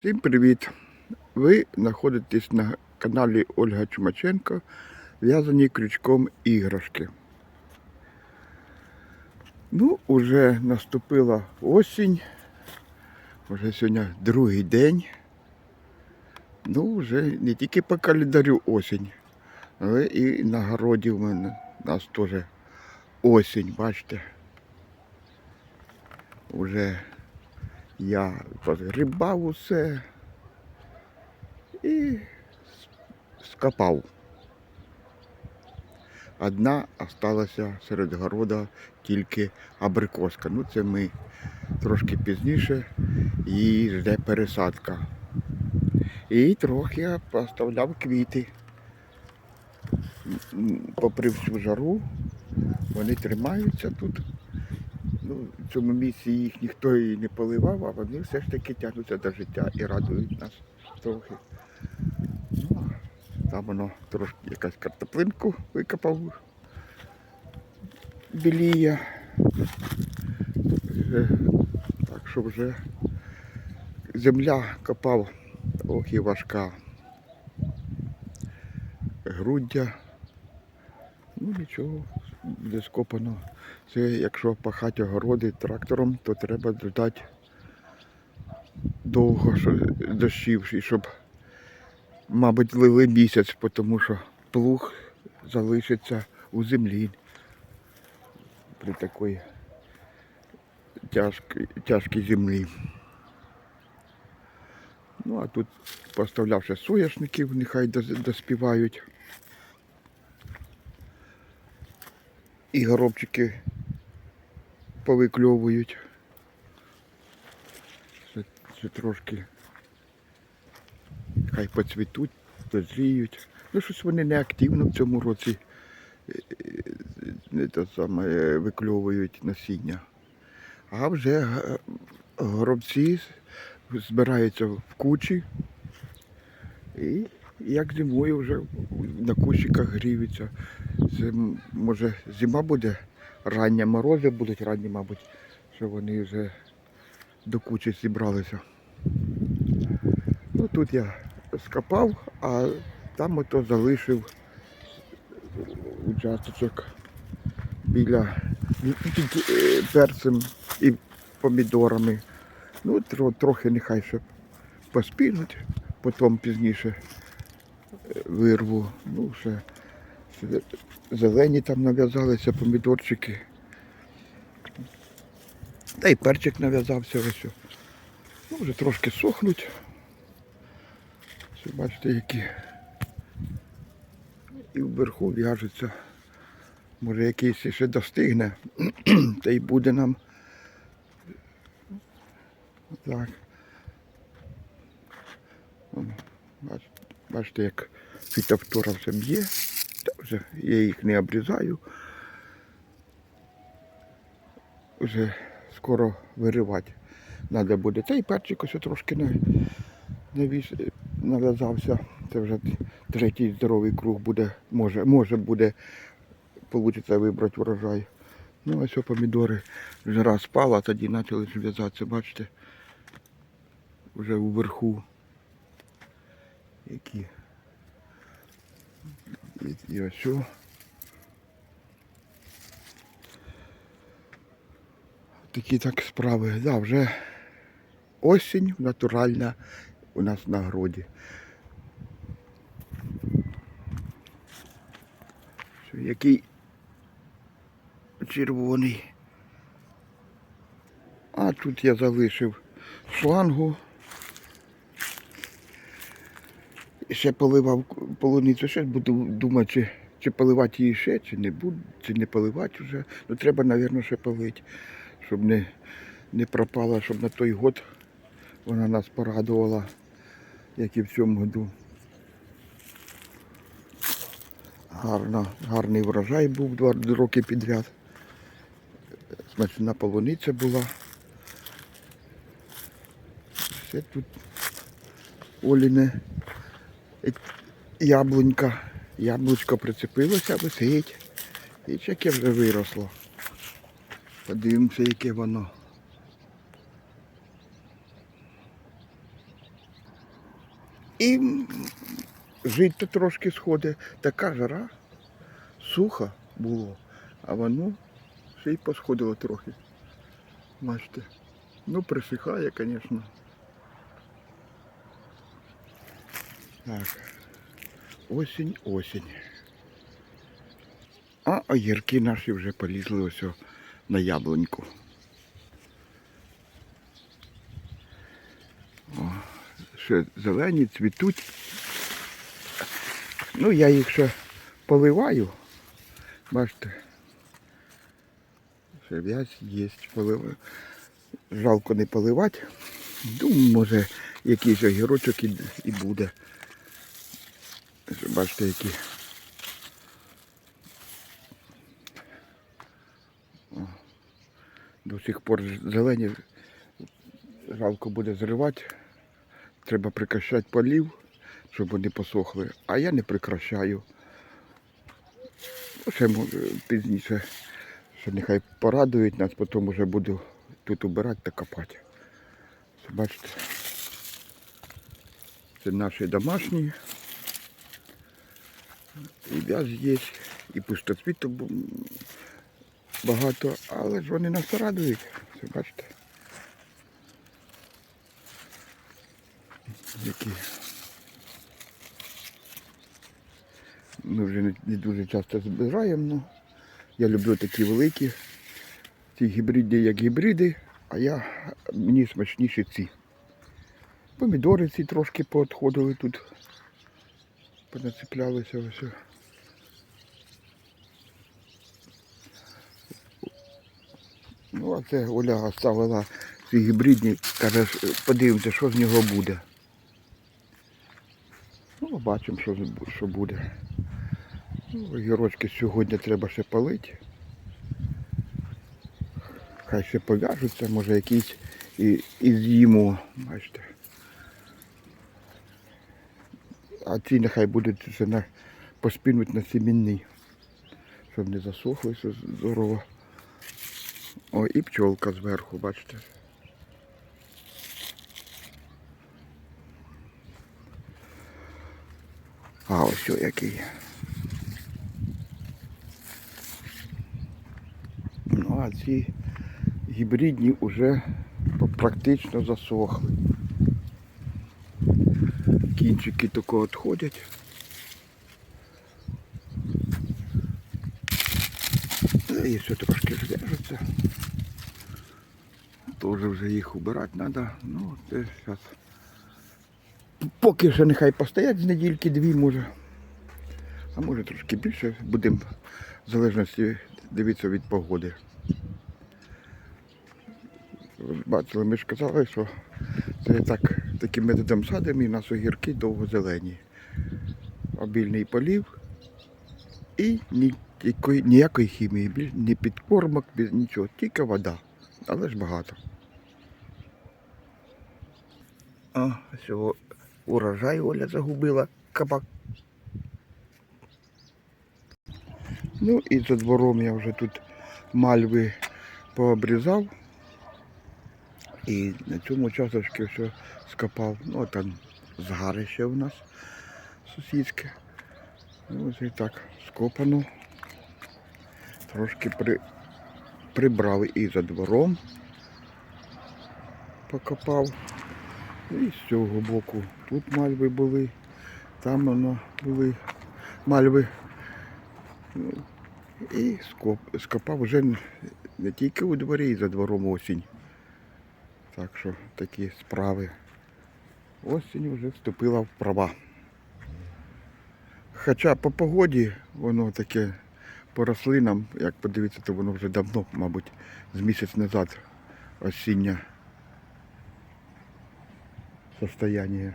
Всім привіт! Ви знаходитесь на каналі Ольга Чумаченко В'язані крючком іграшки. Ну, уже наступила осінь. Уже сьогодні другий день. Ну, вже не тільки по календарю осінь, але і на городі в мене у нас теж осінь, бачите. Уже я позгрібав усе і скопав. Одна осталася серед города тільки абрикоска. Ну це ми трошки пізніше її жде пересадка. І трохи я поставляв квіти. Попри всю жару, вони тримаються тут. Ну, в цьому місці їх ніхто і не поливав, а вони все ж таки тягнуться до життя і радують нас трохи. Ну, там воно трошки якась картоплинку викопав білія. Так що вже земля копав ох і важка. Груддя. Ну нічого, буде скопано. Це якщо пахати огороди трактором, то треба ждати довго дощів, щоб, мабуть, лили місяць, тому що плуг залишиться у землі при такій тяжкій, тяжкій землі. Ну а тут поставляв ще соняшників, нехай доспівають. І горобчики повикльовують. Ще, ще трошки хай поцвітуть, дозріють. Ну, щось вони не активно в цьому році е, е, не те саме е, викльовують насіння. А вже горобці збираються в кучі і як зимою вже на кущиках гріються. Це, м, може зима буде, рання морози будуть ранні, мабуть, що вони вже до кучі зібралися. Ну тут я скопав, а там ото залишив участочок біля е, перцем і помідорами. Ну, тро- трохи нехай ще поспінуть, потім пізніше е, вирву. Ну, ще зелені там нав'язалися, помідорчики. Та й перчик нав'язався ось. Ну, вже трошки сохнуть. Все, бачите, які. І вверху в'яжеться. Може якийсь ще достигне, та й буде нам. Так. Бачите, як фітофтора все б'є. Вже я їх не обрізаю. Вже скоро виривати треба буде. Та й перчик ось трошки на, навіс, нав'язався. Це вже третій здоровий круг буде, може, може буде, вийде вибрати врожай. Ну, ось помідори вже раз спала, тоді почали ж в'язатися, бачите, вже вверху. Які. І, і ось. Такі так справи. Да, вже осінь натуральна у нас на городі. Який червоний. А тут я залишив шлангу. І ще поливав полуницю. Ще буду думати, чи, чи поливати її ще, чи не буду, чи не поливати вже. Ну треба, мабуть, ще полити, щоб не, не пропала, щоб на той год вона нас порадувала, як і в цьому году. Гарно, гарний врожай був два роки підряд. Смачна полуниця була. Все тут Оліне яблунька. Яблучко прицепилося, висить. І яке вже виросло. Подивимося, яке воно. І жито трошки сходить. Така жара, сухо було, а воно ще й посходило трохи. Бачите. Ну, присихає, звісно. Так. Осінь, осінь. А огірки наші вже полізли ось на яблуньку. О, ще зелені, цвітуть. Ну, я їх ще поливаю. Бачите. Ще в'язь є, поливаю. Жалко не поливати. Думаю, може якийсь огірочок і, і буде. Бачите, які. До сих пор зелені. Жалко буде зривати. Треба прекращати полів, щоб вони посохли. А я не прекращаю. Ну, Ще пізніше, що нехай порадують нас, потім вже буду тут убирати та копати. Бачите. Це наші домашні. І в'яз є, і пустоцвіту багато, але ж вони нас радують. Бачите. Які. Ми вже не, не дуже часто збираємо, але я люблю такі великі. Ці гібриди як гібриди, а я, мені смачніші ці. Помідори ці трошки поотходили тут. Понацеплялися ось. Ну, а це Оля оставила ці гібридні, каже, подивимося, що з нього буде. Ну, побачимо, що, що буде. Ну, огірочки сьогодні треба ще палити. Хай ще пов'яжуться, може якісь і, і з'їмо. Бачите. А ці нехай будуть вже на, поспінуть на семінний, щоб не засохли все здорово. О, і пчолка зверху, бачите. А ось який. Ну, а ці гібридні вже практично засохли. Кінчики тільки відходять. Ну, І все трошки зв'яжуться. Тоже вже їх убирати треба. Ну, це зараз. Поки що нехай постоять з недільки дві може. А може трошки більше. Будемо в залежності дивитися від погоди. Бачили, ми ж казали, що це так, таким методом садимо і у нас огірки довго зелені. Обільний полів і ніякої, хімії, ні підкормок, нічого, тільки вода. Але ж багато. А, всього урожай Оля загубила кабак. Ну і за двором я вже тут мальви пообрізав. І на цьому участочку все скопав. Ну там згарище у нас сусідське. Ну, ось і так скопано. Трошки при, прибрав і за двором. Покопав. І з цього боку тут мальви були, там воно були мальви. Ну, і скоп, скопав вже не- не тільки у дворі, і за двором осінь. Так що такі справи. Осінь вже вступила в права. Хоча по погоді воно таке по рослинам, як подивитися, то воно вже давно, мабуть, з місяць назад осіння состояние.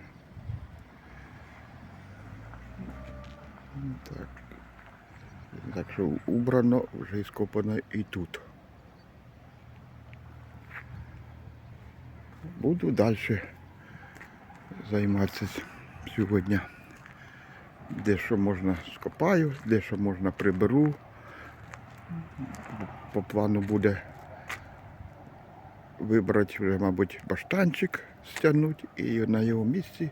Ну, Так. Так що убрано, вже скопано і тут. Буду далі займатися сьогодні. Де що можна скопаю, де що можна приберу. По плану буде вибрати вже, мабуть, баштанчик, стягнути і на його місці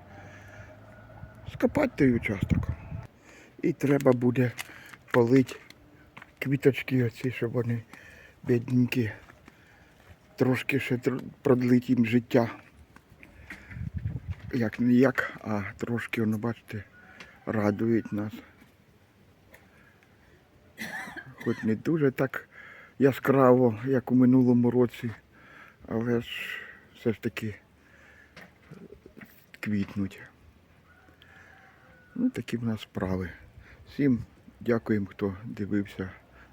скопати той участок. І треба буде полити квіточки оці, щоб вони бідненькі, трошки ще продлить їм життя. Як не як, а трошки, воно, бачите, радують нас. Хоч не дуже так яскраво, як у минулому році, але ж все ж таки квітнуть. Ну, такі в нас справи. Всім дякуємо, хто дивився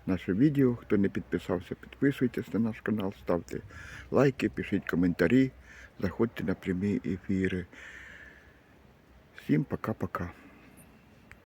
наше відео. Хто не підписався, підписуйтесь на наш канал, ставте лайки, пишіть коментарі, заходьте на прямі ефіри. Всім пока-пока.